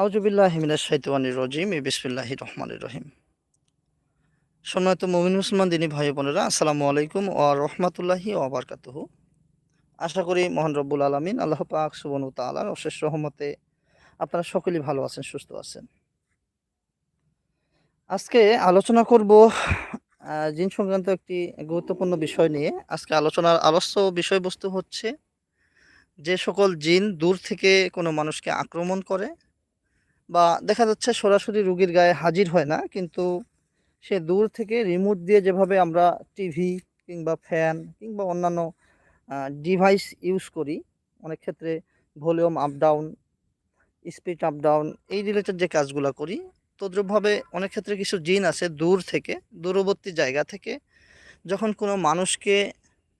আউজুবিল্লাহ রজিম রহিম। মমিন মুসলমান, দিনী ভাই বোনেরা, আসসালামু আলাইকুম ও আশা করি আলমিন সুবন তালার আপনারা সকলেই ভালো আছেন, সুস্থ আছেন। আজকে আলোচনা করব জিন সংক্রান্ত একটি গুরুত্বপূর্ণ বিষয় নিয়ে। আজকে আলোচনার আলোচ্য বিষয়বস্তু হচ্ছে যে সকল জিন দূর থেকে কোনো মানুষকে আক্রমণ করে বা দেখা যাচ্ছে সরাসরি রুগীর গায়ে হাজির হয় না, কিন্তু সে দূর থেকে রিমোট দিয়ে যেভাবে আমরা টিভি কিংবা ফ্যান কিংবা অন্যান্য ডিভাইস ইউজ করি, অনেক ক্ষেত্রে volume up down speed up down এই রিলেটেড যে কাজগুলো করি, তদ্রূপভাবে অনেক ক্ষেত্রে কিছু জিন আছে দূর থেকে, দূরবর্তী জায়গা থেকে, যখন কোনো মানুষকে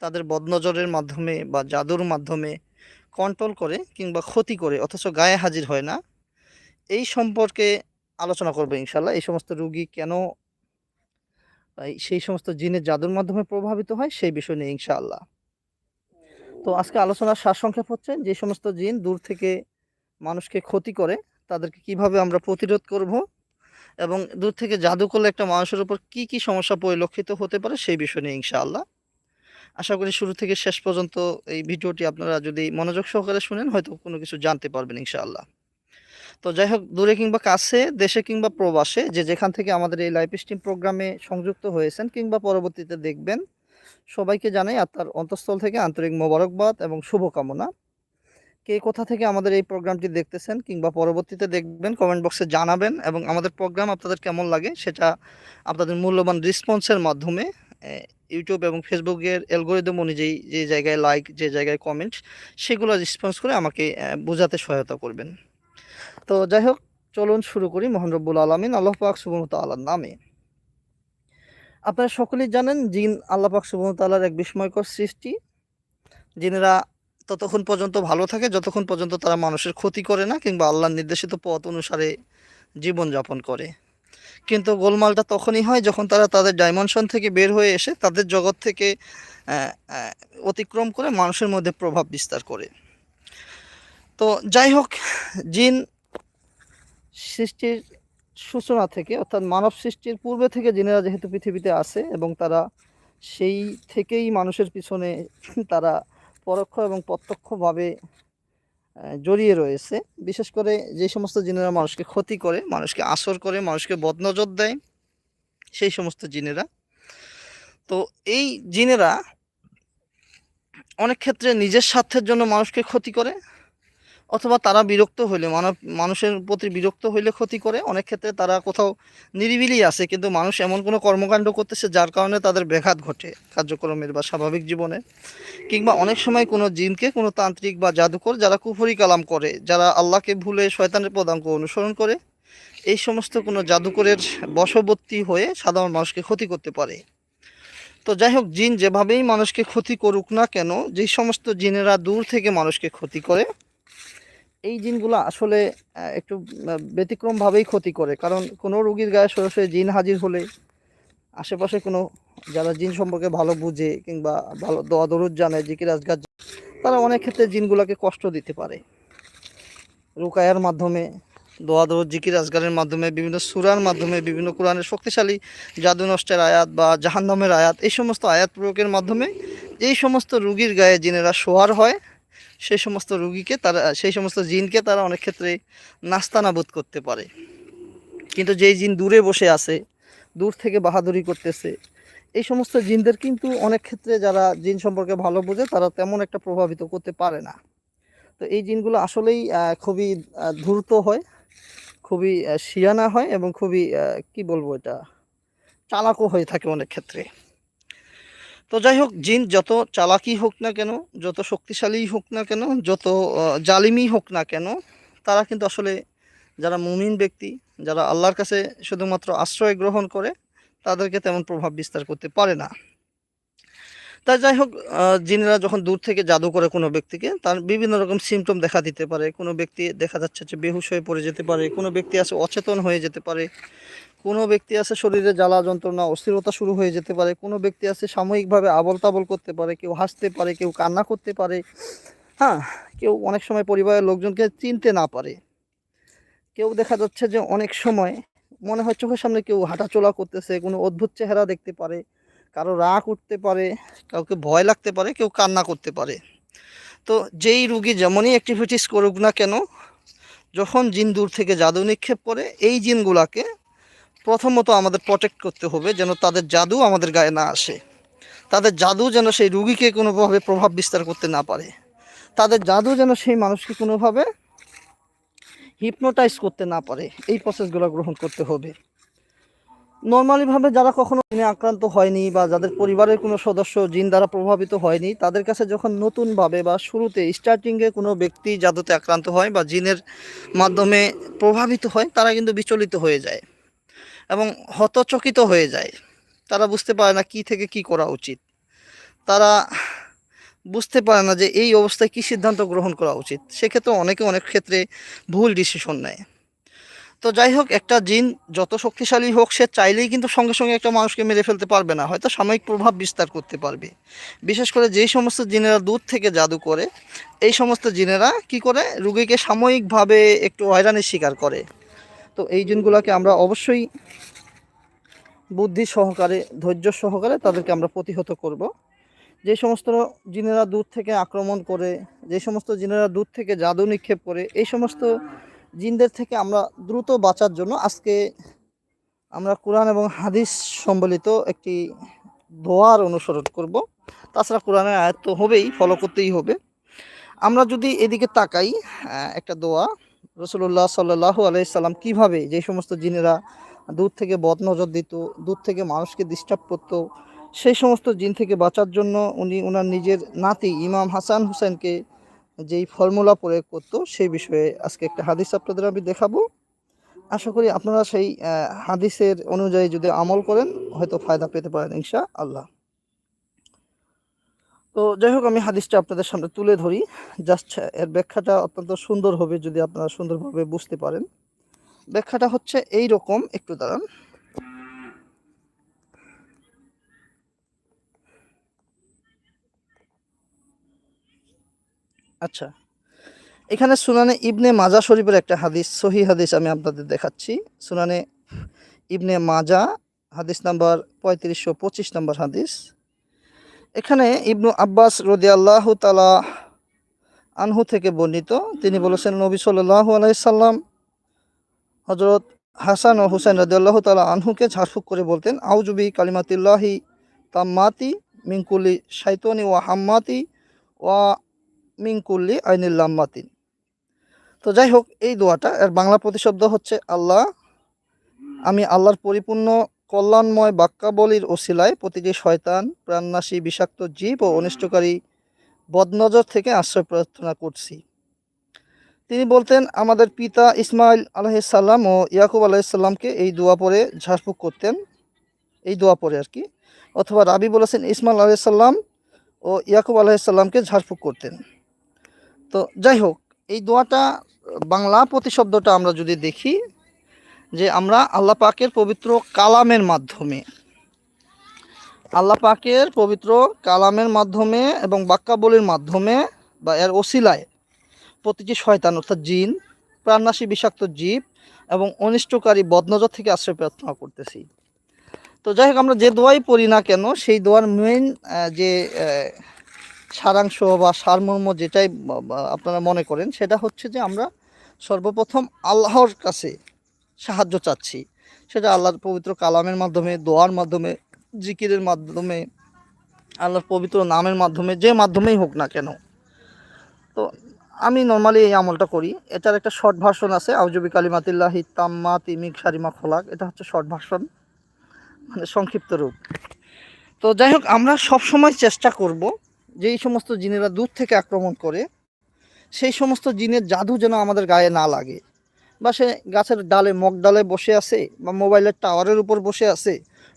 তাদের বদনজরের মাধ্যমে বা জাদুর মাধ্যমে কন্ট্রোল করে কিংবা ক্ষতি করে, অথচ গায়ে হাজির হয় না এই সম্পর্কে আলোচনা করব ইনশাল্লাহ। এই সমস্ত রুগী কেন সেই সমস্ত জিনের জাদুর মাধ্যমে প্রভাবিত হয় সেই বিষয় নিয়ে ইনশাআল্লাহ। তো আজকে আলোচনার সারসংক্ষেপ হচ্ছে যে সমস্ত জিন দূর থেকে মানুষকে ক্ষতি করে, তাদেরকে কীভাবে আমরা প্রতিরোধ করব এবং দূর থেকে জাদু করলে একটা মানুষের উপর কি কি সমস্যা পরিলক্ষিত হতে পারে সেই বিষয় নিয়ে ইনশাআল্লাহ। আশা করি শুরু থেকে শেষ পর্যন্ত এই ভিডিওটি আপনারা যদি মনোযোগ সহকারে শুনেন, হয়তো কোনো কিছু জানতে পারবেন ইনশাআল্লাহ। তো যাই হোক দূরে কিংবা কাছে, দেশে কিংবা প্রবাসে, যে যেখান থেকে আমাদের এই লাইভ স্ট্রিম প্রোগ্রামে সংযুক্ত হয়েছেন কিংবা পরবর্তীতে দেখবেন, সবাইকে জানাই আপনার অন্তঃস্থল থেকে আন্তরিক মোবারকবাদ এবং শুভকামনা। কে কোথা থেকে আমাদের এই প্রোগ্রামটি দেখতেছেন কিংবা পরবর্তীতে দেখবেন কমেন্ট বক্সে জানাবেন এবং আমাদের প্রোগ্রাম আপনাদের কেমন লাগে সেটা আপনাদের মূল্যবান রেসপন্সের মাধ্যমে ইউটিউব এবং ফেসবুকের অ্যালগোরিদম অনুযায়ী যে জায়গায় লাইক যে জায়গায় কমেন্ট সেগুলো রেসপন্স করে আমাকে বোঝাতে সহায়তা করবেন। তো যাই হোক চলুন শুরু করি মোহান রব্বুল আলমিন। আল্লাহ পাক সুবহন তাল্লার নামে। আপনারা সকলেই জানেন, জিন আল্লাহ পাক সুবহন তাল্লার এক বিস্ময়কর সৃষ্টি। জিনেরা ততক্ষণ পর্যন্ত ভালো থাকে, যতক্ষণ পর্যন্ত তারা মানুষের ক্ষতি করে না কিংবা আল্লাহর নির্দেশিত পথ অনুসারে জীবনযাপন করে। কিন্তু গোলমালটা তখনই হয় যখন তারা তাদের ডাইমেনশন থেকে বের হয়ে এসে তাদের জগৎ থেকে অতিক্রম করে মানুষের মধ্যে প্রভাব বিস্তার করে। তো যাই হোক জিন সৃষ্টির সূচনা থেকে, অর্থাৎ মানব সৃষ্টির পূর্বে থেকে জিনেরা যেহেতু পৃথিবীতে আসে এবং তারা সেই থেকেই মানুষের পিছনে তারা পরোক্ষ এবং প্রত্যক্ষভাবে জড়িয়ে রয়েছে। বিশেষ করে যে সমস্ত জিনেরা মানুষকে ক্ষতি করে, মানুষকে আসর করে, মানুষকে বদনজর দেয়, সেই সমস্ত জিনেরা। তো এই জিনেরা অনেক ক্ষেত্রে নিজের স্বার্থের জন্য মানুষকে ক্ষতি করে অথবা তারা বিরক্ত হইলে, মানব, মানুষের প্রতি বিরক্ত হইলে ক্ষতি করে। অনেক ক্ষেত্রে তারা কোথাও নিরিবিলি আছে, কিন্তু মানুষ এমন কোনো কর্মকাণ্ড করতেছে যার কারণে তাদের ব্যাঘাত ঘটে কার্যক্রমের বা স্বাভাবিক জীবনে। কিংবা অনেক সময় কোনো জিনকে, কোনো তান্ত্রিক বা জাদুকর যারা কুফরি কালাম করে, যারা আল্লাহকে ভুলে শয়তানের পদাঙ্ক অনুসরণ করে, এই সমস্ত কোনো জাদুকরের বশবর্তী হয়ে সাধারণ মানুষকে ক্ষতি করতে পারে। তো যাই হোক, জিন যেভাবেই মানুষকে ক্ষতি করুক না কেন যেই সমস্ত জিনেরা দূর থেকে মানুষকে ক্ষতি করে এই জিনগুলো আসলে একটু ব্যতিক্রমভাবেই ক্ষতি করে। কারণ কোনো রুগীর গায়ে সরাসরি জিন হাজির হলে আশেপাশে কোনো, যারা জিন সম্পর্কে ভালো বুঝে কিংবা ভালো দোয়া দরুদ জানে জিকির আজগার তারা অনেক ক্ষেত্রে জিনগুলোকে কষ্ট দিতে পারে। রুকায়ার মাধ্যমে, দোয়া দরুদ জিকির আজগারের মাধ্যমে, বিভিন্ন সুরার মাধ্যমে, বিভিন্ন কোরআনের শক্তিশালী জাদু নষ্টের আয়াত বা জাহান্নামের আয়াত, এই সমস্ত আয়াত প্রয়োগের মাধ্যমে এই সমস্ত রুগীর গায়ে জিনেরা শোয়ার হয়। সেই সমস্ত রুগীকে তারা, সেই সমস্ত জিনকে তারা অনেক ক্ষেত্রে নাস্তানাবোধ করতে পারে। কিন্তু যেই জিন দূরে বসে আছে, দূর থেকে বাহাদুরি করতেছে, এই সমস্ত জিনদের কিন্তু অনেক ক্ষেত্রে যারা জিন সম্পর্কে ভালো বোঝে, তারা তেমন একটা প্রভাবিত করতে পারে না। তো এই জিনগুলো আসলেই খুবই ধূর্ত হয়, খুবই শিয়ানা হয় এবং খুবই কি বলব এটা, চালাকও হয়ে থাকে অনেক ক্ষেত্রে। তো যাই হোক, জিন যত চালাকি হোক না কেন, যত শক্তিশালী হোক না কেন, যত জালিমি হোক না কেন, তারা কিন্তু আসলে যারা মুমিন ব্যক্তি, যারা আল্লাহর কাছে শুধুমাত্র আশ্রয় গ্রহণ করে, তাদেরকে তেমন প্রভাব বিস্তার করতে পারে না। তাই যাই হোক জিনেরা যখন দূর থেকে জাদু করে কোনো ব্যক্তিকে, তার বিভিন্ন রকম সিমটম দেখা দিতে পারে। কোনো ব্যক্তি দেখা যাচ্ছে যে বেহুশ হয়ে পড়ে যেতে পারে, কোনো ব্যক্তি আছে অচেতন হয়ে যেতে পারে, কোনো ব্যক্তি আছে শরীরে জ্বালা যন্ত্রণা, অস্থিরতা শুরু হয়ে যেতে পারে, কোনো ব্যক্তি আছে সাময়িকভাবে আবল তাবল করতে পারে, কেউ হাসতে পারে, কেউ কান্না করতে পারে। হ্যাঁ কেউ অনেক সময় পরিবারের লোকজনকে চিনতে না পারে। কেউ দেখা যাচ্ছে যে অনেক সময় মনে হয় চোখের সামনে কেউ হাঁটাচলা করতেছে, কোনো অদ্ভুত চেহারা দেখতে পারে। কারও রাগ উঠতে পারে, কাউকে ভয় লাগতে পারে, কেউ কান্না করতে পারে। তো যেই রুগী যেমনই অ্যাক্টিভিটিস করুক না কেন, যখন জিন দূর থেকে জাদু নিক্ষেপ করে, এই জিনগুলাকে প্রথমত আমাদের প্রোটেক্ট করতে হবে যেন তাদের জাদু আমাদের গায়ে না আসে। তাদের জাদু যেন সেই রুগীকে কোনোভাবে প্রভাব বিস্তার করতে না পারে। তাদের জাদু যেন সেই মানুষকে কোনোভাবে হিপনোটাইজ করতে না পারে। এই প্রসেসগুলো গ্রহণ করতে হবে। নর্মালিভাবে যারা কখনো জিনে আক্রান্ত হয়নি বা যাদের পরিবারের কোনো সদস্য জিন দ্বারা প্রভাবিত হয়নি, তাদের কাছে যখন নতুনভাবে বা শুরুতে স্টার্টিংয়ে কোনো ব্যক্তি জাদুতে আক্রান্ত হয় বা জিনের মাধ্যমে প্রভাবিত হয়, তারা কিন্তু বিচলিত হয়ে যায় এবং হতচকিত হয়ে যায়। তারা বুঝতে পারে না কি থেকে কি করা উচিত। তারা বুঝতে পারে না যে এই অবস্থায় কী সিদ্ধান্ত গ্রহণ করা উচিত। সেক্ষেত্রে অনেকে অনেক ক্ষেত্রে ভুল ডিসিশন নেয়। তো যাই হোক, একটা জিন যত শক্তিশালী হোক, সে চাইলেই কিন্তু সঙ্গে সঙ্গে একটা মানুষকে মেরে ফেলতে পারবে না। হয়তো সাময়িক প্রভাব বিস্তার করতে পারবে। বিশেষ করে যেই সমস্ত জিনেরা দূর থেকে জাদু করে, এই সমস্ত জিনেরা কি করে? রুগীকে সাময়িকভাবে একটু হয়রানির শিকার করে। তো এই জিনগুলোকে আমরা অবশ্যই বুদ্ধি সহকারে, ধৈর্য সহকারে তাদেরকে আমরা প্রতিহত করব। যে সমস্ত জিনেরা দূর থেকে আক্রমণ করে, যে সমস্ত জিনেরা দূর থেকে জাদু নিক্ষেপ করে, এই সমস্ত জিনদের থেকে আমরা দ্রুত বাঁচার জন্য আজকে আমরা কোরআন এবং হাদিস সম্বলিত একটি দোয়ার অনুসরণ করব। তাছাড়া কোরআনের আয়ত্ত হবেই ফলো করতেই হবে। আমরা যদি এদিকে তাকাই একটা দোয়া রসুল্লাহ সাল্লাহ আলাইসাল্লাম কীভাবে যে সমস্ত জিনেরা দূর থেকে বদনজর দিত, দূর থেকে মানুষকে ডিস্টার্ব করতো, সেই সমস্ত জিন থেকে বাঁচার জন্য উনি ওনার নিজের নাতি ইমাম হাসান হুসেনকে যেই ফর্মুলা প্রয়োগ করতো, সেই বিষয়ে আজকে একটা হাদিস আপনাদের আমি দেখাবো। আশা করি আপনারা সেই হাদিসের অনুযায়ী যদি আমল করেন, হয়তো ফায়দা পেতে পারেন ইনশা আল্লাহ তো যাই হোক, আমি হাদিসটা আপনাদের সামনে তুলে ধরি। জাস্ট এর ব্যাখ্যাটা অত্যন্ত সুন্দর হবে যদি আপনারা সুন্দরভাবে বুঝতে পারেন। ব্যাখ্যাটা হচ্ছে এই রকম, একটু দাঁড়ান। আচ্ছা। এখানে সুনানে ইবনে মাজা শরীফের একটা হাদিস সহি হাদিস আমি আপনাদের দেখাচ্ছি। সুনানে ইবনে মাজা, হাদিস নাম্বার পঁয়ত্রিশশো পঁচিশ নম্বর হাদিস। এখানে ইবনু আব্বাস রদি আল্লাহ তালা আনহু থেকে বর্ণিত। তিনি বলেছেন, নবী সাল্লাহ আলাইসাল্লাম হজরত হাসান ও হুসেন রদি আল্লাহ তালা আনহুকে ঝাড়ফুঁক করে বলতেন আউজুবি কালিমাতিল্লাহি তাম্মাতি মিঙ্কুলি শাইতনি ওয়া হাম্মাতি ওয়া মিঙ্কুল্লি আইনিল্লাম্মাতিন তো যাই হোক এই দোয়াটা, এর বাংলা প্রতিশব্দ হচ্ছে আল্লাহ। আমি আল্লাহর পরিপূর্ণ কল্যাণময় বাক্যাবলীর ওসিলায় প্রতিটি শয়তান, প্রাণনাশী, বিষাক্ত জীব ও অনিষ্টকারী বদনজর থেকে আশ্রয় প্রার্থনা করছি। তিনি বলতেন, আমাদের পিতা ইসমাইল আলাইসাল্লাম ও ইয়াকুব আলাইসাল্লামকে এই দোয়া পরে ঝাড়ফুঁক করতেন। এই দোয়া পরে আর কি। অথবা রাবি বলেছেন, ইসমাইল আলাইসাল্লাম ও ইয়াকুব আলাইসাল্লামকে ঝাড়ফুঁক করতেন। তো যাই হোক, এই দোয়াটা, বাংলা প্রতিশব্দটা আমরা যদি দেখি, যে আমরা আল্লাহ পাকের পবিত্র কালামের মাধ্যমে, আল্লাহ পাকের পবিত্র কালামের মাধ্যমে এবং বাক্যাবলীর মাধ্যমে বা এর ওসিলায় প্রতিটি শয়তান, অর্থাৎ জিন, প্রাণনাশী বিষাক্ত জীব এবং অনিষ্টকারী বদনজর থেকে আশ্রয় প্রার্থনা করতেছি। তো যাই হোক, আমরা যে দোয়াই পড়ি না কেন, সেই দোয়ার মেইন যে সারাংশ বা সারমর্ম যেটাই আপনারা মনে করেন, সেটা হচ্ছে যে আমরা সর্বপ্রথম আল্লাহর কাছে সাহায্য চাচ্ছি। সেটা আল্লাহর পবিত্র কালামের মাধ্যমে, দোয়ার মাধ্যমে, জিকিরের মাধ্যমে, আল্লাহর পবিত্র নামের মাধ্যমে, যে মাধ্যমেই হোক না কেন। তো আমি নর্মালি এই আমলটা করি। এটার একটা শর্ট ভার্সন আছে আউজবি কালিমাতিল্লাহি তাম্মা তিমিক সারিমা খোলাক। এটা হচ্ছে শর্ট ভার্সন মানে সংক্ষিপ্ত রূপ। তো যাই হোক, আমরা সবসময় চেষ্টা করব যে এই সমস্ত জিনেরা দূর থেকে আক্রমণ করে, সেই সমস্ত জিনের জাদু যেন আমাদের গায়ে না লাগে। বা সে গাছের ডালে মগ ডালে বসে আছে, বা মোবাইলের টাওয়ারের উপর বসে আছে,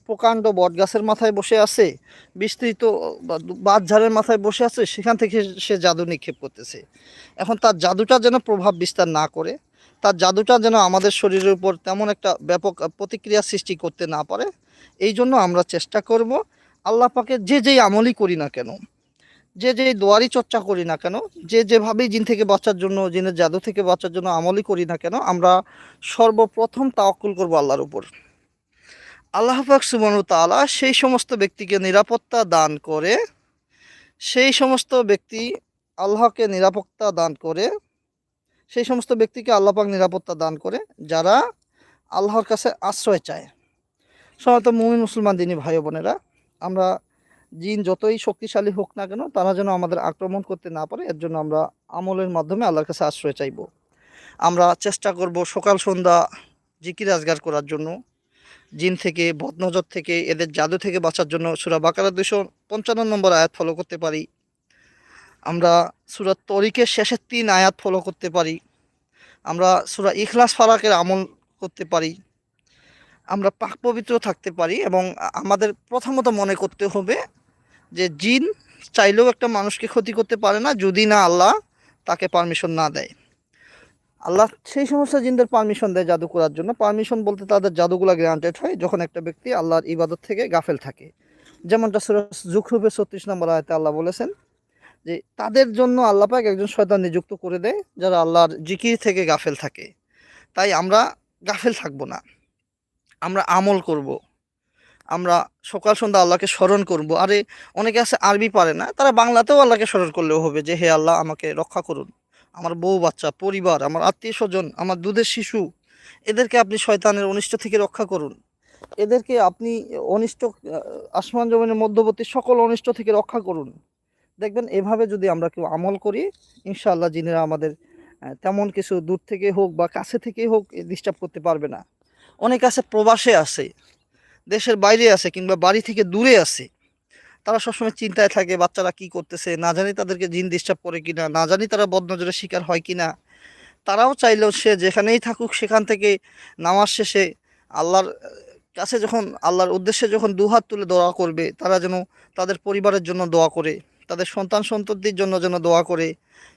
প্রকাণ্ড বট গাছের মাথায় বসে আছে, বিস্তৃত বাঁধঝাড়ের মাথায় বসে আছে, সেখান থেকে সে জাদু নিক্ষেপ করতেছে। এখন তার জাদুটা যেন প্রভাব বিস্তার না করে, তার জাদুটা যেন আমাদের শরীরের উপর তেমন একটা ব্যাপক প্রতিক্রিয়া সৃষ্টি করতে না পারে, এই জন্য আমরা চেষ্টা করব, আল্লাহ পাকে যে যেই আমলই করি না কেন যে যে দোয়ারই চর্চা করি না কেন, যে, যেভাবেই জিন থেকে বাঁচার জন্য, জিনের জাদু থেকে বাঁচার জন্য আমলই করি না কেন, আমরা সর্বপ্রথম তাওয়াক্কুল করব আল্লাহর উপর। আল্লাহ পাক সুবহানাহু সেই সমস্ত ব্যক্তিকে নিরাপত্তা দান করে, সেই সমস্ত ব্যক্তি আল্লাহকে নিরাপত্তা দান করে, সেই সমস্ত ব্যক্তিকে আল্লাহ পাক নিরাপত্তা দান করে, যারা আল্লাহর কাছে আশ্রয় চায়। সাধারণত মুমিন মুসলমান দিনী ভাই বোনেরা, আমরা জিন যতই শক্তিশালী হোক না কেন, তারা যেন আমাদের আক্রমণ করতে না পারে, এর জন্য আমরা আমলের মাধ্যমে আল্লাহর কাছে আশ্রয় চাইব। আমরা চেষ্টা করব সকাল, সন্ধ্যা জিকির আজগার করার জন্য। জিন থেকে, বদনজর থেকে, এদের জাদু থেকে বাঁচার জন্য সুরা বাকারা দুশো পঞ্চান্ন নম্বর আয়াত ফলো করতে পারি। আমরা সুরা তরিকের শেষের তিন আয়াত ফলো করতে পারি। আমরা সুরা ইখলাস ফারাকের আমল করতে পারি। আমরা পাক পবিত্র থাকতে পারি এবং আমাদের প্রথমত মনে করতে হবে যে জিন চাইলেও একটা মানুষকে ক্ষতি করতে পারে না যদি না আল্লাহ তাকে পারমিশন না দেয়। আল্লাহ সেই সমস্ত জিনদের পারমিশন দেয় জাদু করার জন্য। পারমিশন বলতে তাদের জাদুগুলা গ্রান্টেড হয় যখন একটা ব্যক্তি আল্লাহর ইবাদত থেকে গাফেল থাকে। যেমনটা জুখরুপে ছত্রিশ নম্বর আয়তে আল্লাহ বলেছেন যে, তাদের জন্য আল্লাহ পাক একজন শয়তান নিযুক্ত করে দেয় যারা আল্লাহর জিকির থেকে গাফেল থাকে। তাই আমরা গাফেল থাকব না। আমরা আমল করব। আমরা সকাল সন্ধ্যা আল্লাহকে স্মরণ করব। আরে, অনেকে আছে আরবি পারে না, তারা বাংলাতেও আল্লাহকে স্মরণ করলেও হবে যে, হে আল্লাহ, আমাকে রক্ষা করুন। আমার বউ বাচ্চা, পরিবার, আমার আত্মীয় স্বজন, আমার দুধের শিশু, এদেরকে আপনি শয়তানের অনিষ্ট থেকে রক্ষা করুন। এদেরকে আপনি অনিষ্ট আসমান জমিনের মধ্যবর্তী সকল অনিষ্ট থেকে রক্ষা করুন। দেখবেন এভাবে যদি আমরা কেউ আমল করি, ইনশাআল্লাহ জিনেরা আমাদের তেমন কিছু দূর থেকে হোক বা কাছে থেকে হোক ডিস্টার্ব করতে পারবে না। অনেক আছে প্রবাসে আছে দেশের বাইরে আছে কিংবা বাড়ি থেকে দূরে আছে, তারা সবসময় চিন্তায় থাকে বাচ্চারা কি করতেছে, না জানি তাদেরকে জিন ডিস্টার্ব করে কি না জানি তারা বদনজরের শিকার হয় কি না তারাও চাইলেও সে যেখানেই থাকুক সেখান থেকে নামাজ শেষে আল্লাহর কাছে যখন, আল্লাহর উদ্দেশ্যে যখন দুহাত তুলে দোয়া করবে, তারা যেন তাদের পরিবারের জন্য দোয়া করে। তাদের সন্তান সন্ততির জন্য যেন দোয়া করে।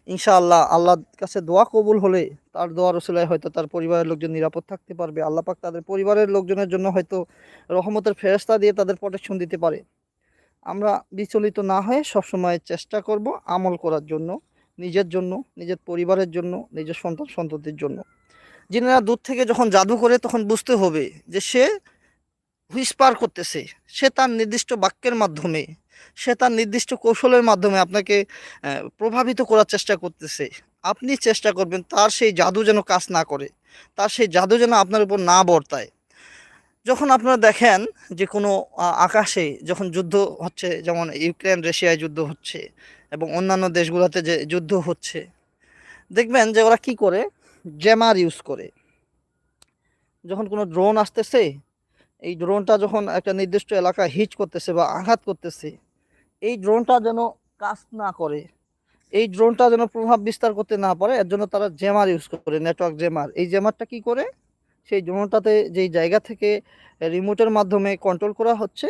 ইনশাআল্লাহ আল্লাহর কাছে দোয়া কবুল হলে তার দোয়া রসুলায় হয়তো তার পরিবারের লোকজন নিরাপদ থাকতে পারবে। আল্লাহ পাক তাদের পরিবারের লোকজনের জন্য হয়তো রহমতের ফেরস্তা দিয়ে তাদের প্রোটেকশন দিতে পারে। আমরা বিচলিত না হয়ে সবসময় চেষ্টা করব আমল করার জন্য, নিজের জন্য, নিজের পরিবারের জন্য, নিজের সন্তান সন্ততির জন্য। যিনারা দূর থেকে যখন জাদু করে তখন বুঝতে হবে যে সে হুইসপার করতেছে। সে তার নির্দিষ্ট বাক্যের মাধ্যমে সে তার নির্দিষ্ট কৌশলের মাধ্যমে আপনাকে প্রভাবিত করার চেষ্টা করতেছে। আপনি চেষ্টা করবেন তার সেই জাদু যেন কাজ না করে, তার সেই জাদু যেন আপনার উপর না বর্তায়। যখন আপনারা দেখেন যে কোনো আকাশে যখন যুদ্ধ হচ্ছে, যেমন ইউক্রেন, রাশিয়ায় যুদ্ধ হচ্ছে এবং অন্যান্য দেশগুলোতে যে যুদ্ধ হচ্ছে, দেখবেন যে ওরা কি করে? জ্যামার ইউজ করে। যখন কোনো ড্রোন আসতেছে এই ড্রোনটা যখন একটা নির্দিষ্ট এলাকা হিট করতেছে বা আঘাত করতেছে, এই ড্রোনটা যেন কাজ না করে, এই ড্রোনটা যেন প্রভাব বিস্তার করতে না পারে, এর জন্য তারা জেমার ইউজ করে নেটওয়ার্ক জেমার এই জেমারটা কি করে? সেই ড্রোনটাতে যেই জায়গা থেকে রিমোটের মাধ্যমে কন্ট্রোল করা হচ্ছে,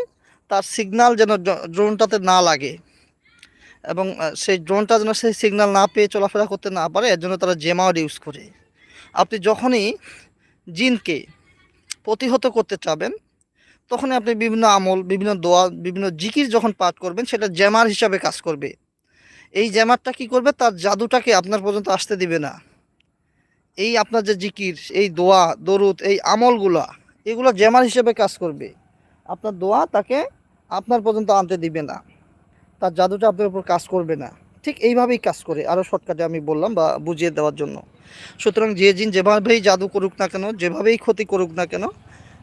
তার সিগনাল যেন ড্রোনটাতে না লাগে এবং সেই ড্রোনটা যেন সেই সিগনাল না পেয়ে চলাফেরা করতে না পারে, এর জন্য তারা জেমার ইউজ করে। আপনি যখনই জিনকে প্রতিহত করতে চাবেন, তখনই আপনি বিভিন্ন আমল, বিভিন্ন দোয়া, বিভিন্ন জিকির যখন পাঠ করবেন, সেটা জ্যামার হিসাবে কাজ করবে। এই জ্যামারটা কি করবে? তার জাদুটাকে আপনার পর্যন্ত আসতে দিবে না। এই আপনার যে জিকির, এই দোয়া, দরুদ, এই আমলগুলা, এগুলো জ্যামার হিসেবে কাজ করবে। আপনার দোয়া তাকে আপনার পর্যন্ত আনতে দিবে না। তার জাদুটা আপনার উপর কাজ করবে না। ঠিক এইভাবেই কাজ করে আরও শর্টকাটে আমি বললাম বা বুঝিয়ে দেওয়ার জন্য। সুতরাং যে জিন যেভাবেই জাদু করুক না কেন, যেভাবেই ক্ষতি করুক না কেন,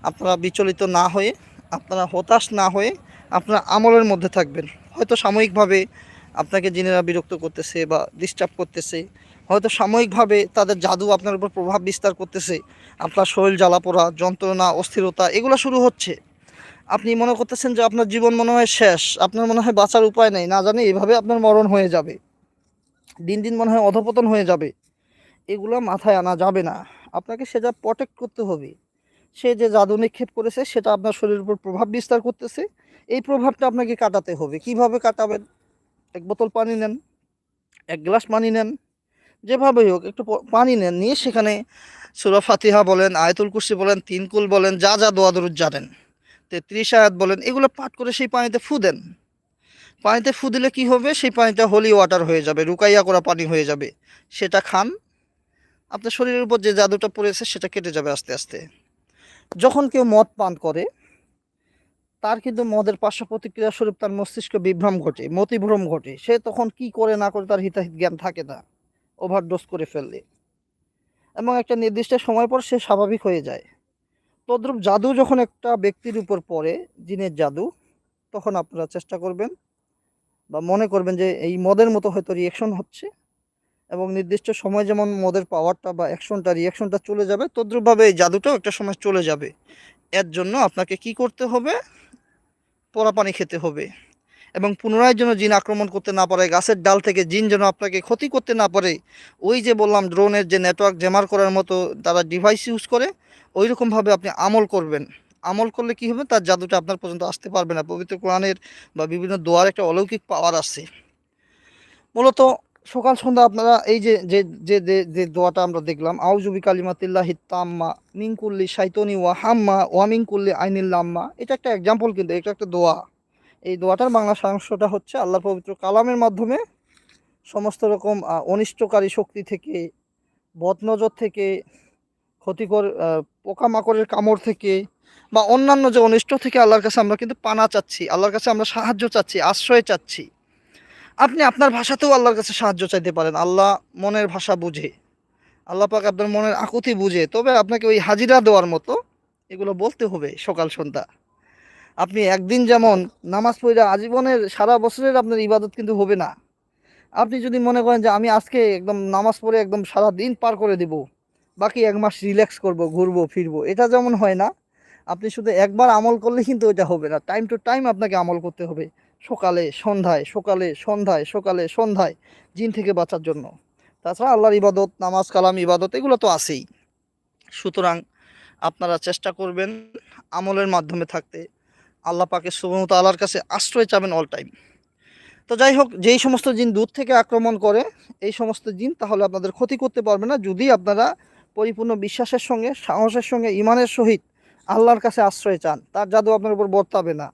আপনারা বিচলিত না হয়ে, আপনারা হতাশ না হয়ে, আপনারা আমলের মধ্যে থাকবেন। হয়তো সাময়িকভাবে আপনাকে জিনেরা বিরক্ত করতেছে বা ডিস্টার্ব করতেছে, হয়তো সাময়িকভাবে তাদের জাদু আপনার উপর প্রভাব বিস্তার করতেছে, আপনার শরীর জ্বালা পোড়া, যন্ত্রণা, অস্থিরতা, এগুলো শুরু হচ্ছে। আপনি মনে করতেছেন যে আপনার জীবন মনে হয় শেষ, আপনার মনে হয় বাঁচার উপায় নেই, না জানি, এভাবে আপনার মরণ হয়ে যাবে। দিন দিন মনে হয় অধপতন হয়ে যাবে। এগুলো মাথায় আনা যাবে না। আপনাকে সেটা প্রটেক্ট করতে হবে, সে যে জাদু নিক্ষেপ করেছে, সেটা আপনার শরীরের উপর প্রভাব বিস্তার করতেছে। এই প্রভাবটা আপনাকে কাটাতে হবে। কীভাবে কাটাবেন? এক বোতল পানি নেন, এক গ্লাস পানি নেন, যেভাবেই হোক, একটু পানি নেন। নিয়ে সেখানে সুরা ফাতিহা বলেন, আয়তুল কুরসি বলেন তিনকুল বলেন, যা যা দোয়া দরুদ জানেন। তেত্রিশ আয়াত বলেন, এগুলো পাঠ করে সেই পানিতে ফু দেন। পানিতে ফু দিলে কি হবে? সেই পানিটা হোলি ওয়াটার হয়ে যাবে, রুকাইয়া করা পানি হয়ে যাবে। সেটা খান, আপনার শরীরের উপর যে জাদুটা পড়েছে সেটা কেটে যাবে আস্তে আস্তে। যখন কেউ মদ পান করে, তার কিন্তু মদের পার্শ্ব প্রতিক্রিয়া স্বরূপ তার মস্তিষ্ক বিভ্রম ঘটে, মতিভ্রম ঘটে। সে তখন কি করে না করে তার হিতাহিত জ্ঞান থাকে না ওভারডোজ করে ফেললে এবং একটা নির্দিষ্ট সময় পর সে স্বাভাবিক হয়ে যায়। তদ্রূপ জাদু যখন একটা ব্যক্তির উপর পড়ে, জিনের জাদু, তখন আপনারা চেষ্টা করবেন বা মনে করবেন যে এই মদের মতো হয়তো রিয়েকশন হচ্ছে এবং নির্দিষ্ট সময় যেমন মদের পাওয়ারটা বা অ্যাকশনটা রিয়াকশনটা চলে যাবে, তদ্রূপভাবে এই জাদুটাও একটা সময় চলে যাবে। এর জন্য আপনাকে কি করতে হবে? পোড়া পানি খেতে হবে এবং পুনরায় যেন জিন আক্রমণ করতে না পারে, গাছের ডাল থেকে জিন যেন আপনাকে ক্ষতি করতে না পারে, ওই যে বললাম ড্রোনের যে নেটওয়ার্ক জেমার করার মতো তারা ডিভাইস ইউজ করে ওই রকমভাবে আপনি আমল করবেন। আমল করলে কি হবে? তার জাদুটা আপনার পর্যন্ত আসতে পারবে না। পবিত্র কোরআনের বা বিভিন্ন দোয়ার একটা অলৌকিক পাওয়ার আছে। মূলত সকাল সন্ধ্যা আপনারা এই যে যে যে, যে- দোয়াটা আমরা দেখলাম আউজুবি কালিমাতিল্লাহ তাম্মা মিনকুল্লি সাইতনি ওয়া হাম্মা ওয়া মিনকুল্লি আইনিল্লাম্মা এটা একটা এক্সাম্পল কিন্তু, এটা একটা দোয়া। এই দোয়াটার বাংলা সাংশটা হচ্ছে আল্লাহ পবিত্র কালামের মাধ্যমে সমস্ত রকম অনিষ্টকারী শক্তি থেকে, বদনজর থেকে ক্ষতিকর পোকামাকড়ের কামড় থেকে বা অন্যান্য যে অনিষ্ট থেকে আল্লাহর কাছে আমরা কিন্তু পানা চাচ্ছি, আল্লাহর কাছে আমরা সাহায্য চাচ্ছি, আশ্রয় চাচ্ছি। আপনি আপনার ভাষাতেও আল্লাহর কাছে সাহায্য চাইতে পারেন। আল্লাহ মনের ভাষা বুঝে, আল্লাহ পাক আপনার মনের আকুতি বুঝে। তবে আপনাকে ওই হাজিরা দেওয়ার মতো এগুলো বলতে হবে সকাল সন্ধ্যা। আপনি একদিন যেমন নামাজ পড়ে আজীবনের সারা বছরের আপনার ইবাদত কিন্তু হবে না। আপনি যদি মনে করেন যে আমি আজকে একদম নামাজ পড়ে একদম সারা দিন পার করে দেব বাকি এক মাস রিল্যাক্স করব, ঘুরবো, ফিরবো। এটা যেমন হয় না, আপনি শুধু একবার আমল করলে কিন্তু এটা হবে না। টাইম টু টাইম আপনাকে আমল করতে হবে। সকালে, সন্ধ্যায় সকালে সন্ধ্যায় সকালে, সন্ধ্যায়, জিন থেকে বাঁচার জন্য। তাছাড়া আল্লাহর ইবাদত, নামাজ, কালাম, ইবাদত, এগুলো তো আছেই। সুতরাং আপনারা চেষ্টা করবেন আমলের মাধ্যমে থাকতে। আল্লাহ পাকে সুবহত আল্লাহর কাছে আশ্রয় চাবেন অল টাইম তো যাই হোক, যেই সমস্ত জিন দূর থেকে আক্রমণ করে, এই সমস্ত জিন তাহলে আপনাদের ক্ষতি করতে পারবে না। যদি আপনারা পরিপূর্ণ বিশ্বাসের সঙ্গে, সাহসের সঙ্গে, ইমানের সহিত আল্লাহর কাছে আশ্রয় চান। তার জাদু আপনার উপর বর্তাবে না।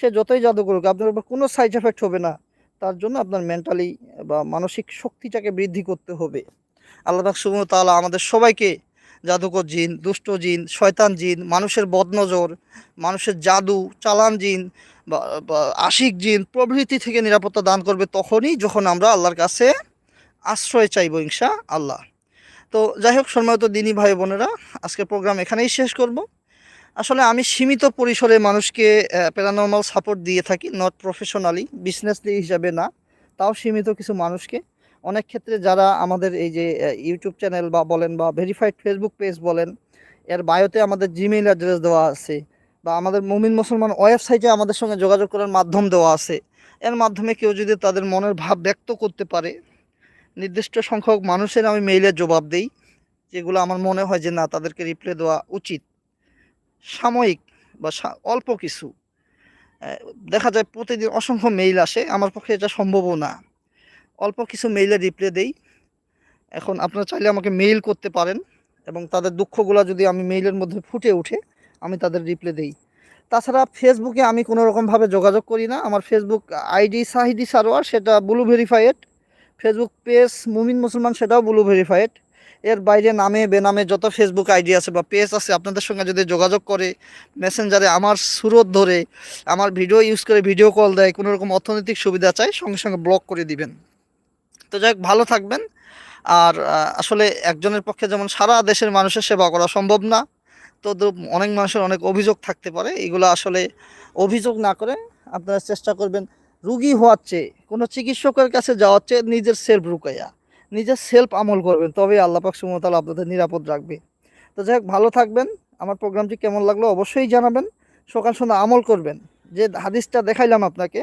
সে যতই জাদু করুক, আপনার উপর কোনো সাইড এফেক্ট হবে না। তার জন্য আপনার মেন্টালি বা মানসিক শক্তিটাকে বৃদ্ধি করতে হবে। আল্লাহ সুবহান তাআলা আমাদের সবাইকে জাদুকর জিন, দুষ্ট জিন, শয়তান জিন, মানুষের বদনজর, মানুষের জাদু, চালান জিন বা বা আশিক জিন প্রভৃতি থেকে নিরাপত্তা দান করবে তখনই যখন আমরা আল্লাহর কাছে আশ্রয় চাইব ইনশা আল্লাহ তো যাই হোক সম্মানিত দিনী ভাই বোনেরা আজকের প্রোগ্রাম এখানেই শেষ করব। আসলে আমি সীমিত পরিসরে মানুষকে প্যারানর্মাল সাপোর্ট দিয়ে থাকি নট প্রফেশনালি বিজনেস হিসাবে না, তাও সীমিত কিছু মানুষকে। অনেক ক্ষেত্রে যারা আমাদের এই যে ইউটিউব চ্যানেল বা বলেন বা ভেরিফাইড ফেসবুক পেজ বলেন, এর বায়োতে আমাদের জিমেইল অ্যাড্রেস দেওয়া আছে, বা আমাদের মুমিন মুসলমান ওয়েবসাইটে আমাদের সঙ্গে যোগাযোগ করার মাধ্যম দেওয়া আছে, এর মাধ্যমে কেউ যদি তাদের মনের ভাব ব্যক্ত করতে পারে নির্দিষ্ট সংখ্যক মানুষের আমি মেইলের জবাব দেই, যেগুলো আমার মনে হয় যে না, তাদেরকে রিপ্লাই দেওয়া উচিত। সাময়িক বা অল্প কিছু। দেখা যায় প্রতিদিন অসংখ্য মেইল আসে, আমার পক্ষে এটা সম্ভবও না। অল্প কিছু মেইলে রিপ্লাই দেই। এখন আপনারা চাইলে আমাকে মেইল করতে পারেন এবং তাদের দুঃখগুলো যদি আমি মেইলের মধ্যে ফুটে উঠে আমি তাদের রিপ্লাই দেই। তাছাড়া ফেসবুকে আমি কোনো রকমভাবে যোগাযোগ করি না। আমার ফেসবুক আইডি সাহিদি সারোয়ার, সেটা ব্লু ভেরিফাইড ফেসবুক পেজ মুমিন মুসলমান, সেটাও ব্লু ভেরিফাইড এর বাইরে নামে, বেনামে যত ফেসবুক আইডি আছে বা পেজ আছে, আপনাদের সঙ্গে যদি যোগাযোগ করে মেসেঞ্জারে আমার সুরত ধরে, আমার ভিডিও ইউজ করে ভিডিও কল দেয়, কোনো রকম অর্থনৈতিক সুবিধা চাই, সঙ্গে সঙ্গে ব্লক করে দিবেন। তো যাই ভালো থাকবেন। আর আসলে একজনের পক্ষে যেমন সারা দেশের মানুষের সেবা করা সম্ভব না তো অনেক মানুষের অনেক অভিযোগ থাকতে পারে। এগুলো আসলে অভিযোগ না করে আপনারা চেষ্টা করবেন রুগী হওয়ার চেয়ে কোনো চিকিৎসকের কাছে যাওয়ার চেয়ে নিজের সেলফ রুকাইয়া, নিজের সেলফ আমল করবেন, তবেই আল্লাহ পাক সুমতাল আপনাদের নিরাপদ রাখবে। তো যাই হোক, ভালো থাকবেন, আমার প্রোগ্রামটি কেমন লাগল অবশ্যই জানাবেন, সকাল সন্ধ্যা আমল করবেন, যে হাদিসটা দেখাইলাম আপনাকে,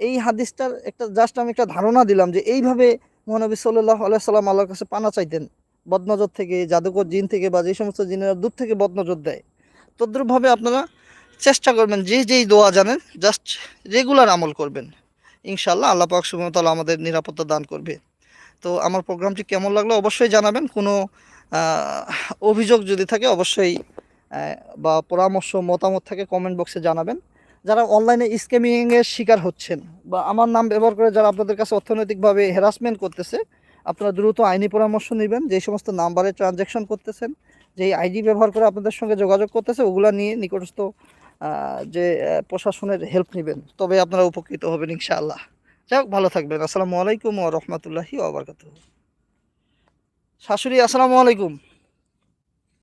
এই হাদিসটার একটা জাস্ট আমি একটা ধারণা দিলাম যে এইভাবে মহানবী সাল্লাহ আল্লাহ সাল্লাম আল্লাহর কাছে পানা চাইতেন, বদনজর থেকে, জাদুকর জিন থেকে বা যে সমস্ত জিনেরা দূর থেকে বদনজর দেয়, তদ্রুপভাবে আপনারা চেষ্টা করবেন যে যেই দোয়া জানেন জাস্ট রেগুলার আমল করবেন। ইনশাল্লাহ আল্লাহ পাক সুমতাল্লাহ আমাদের নিরাপত্তা দান করবে। তো আমার প্রোগ্রামটি কেমন লাগল অবশ্যই জানাবেন। কোনো অভিযোগ যদি থাকে অবশ্যই বা পরামর্শ, মতামত থাকে কমেন্ট বক্সে জানাবেন। যারা অনলাইনে স্ক্যামিং এর শিকার হচ্ছেন বা আমার নাম ব্যবহার করে যারা আপনাদের কাছে অর্থনৈতিকভাবে হ্যারাসমেন্ট করতেছে, আপনারা দ্রুত আইনি পরামর্শ নেবেন। যে সমস্ত নাম্বারে ট্রানজ্যাকশন করতেছেন যে আইডি ব্যবহার করে আপনাদের সঙ্গে যোগাযোগ করতেছে, ওগুলা নিয়ে নিকটস্থ যে প্রশাসনের হেল্প নেবেন, তবে আপনারা উপকৃত হবেন ইনশাআল্লাহ। যাই হোক ভালো থাকবেন। আসসালামু আলাইকুম ও রহমতুল্লাহি ওবরকাত শাশুড়ি, আসসালামু আলাইকুম।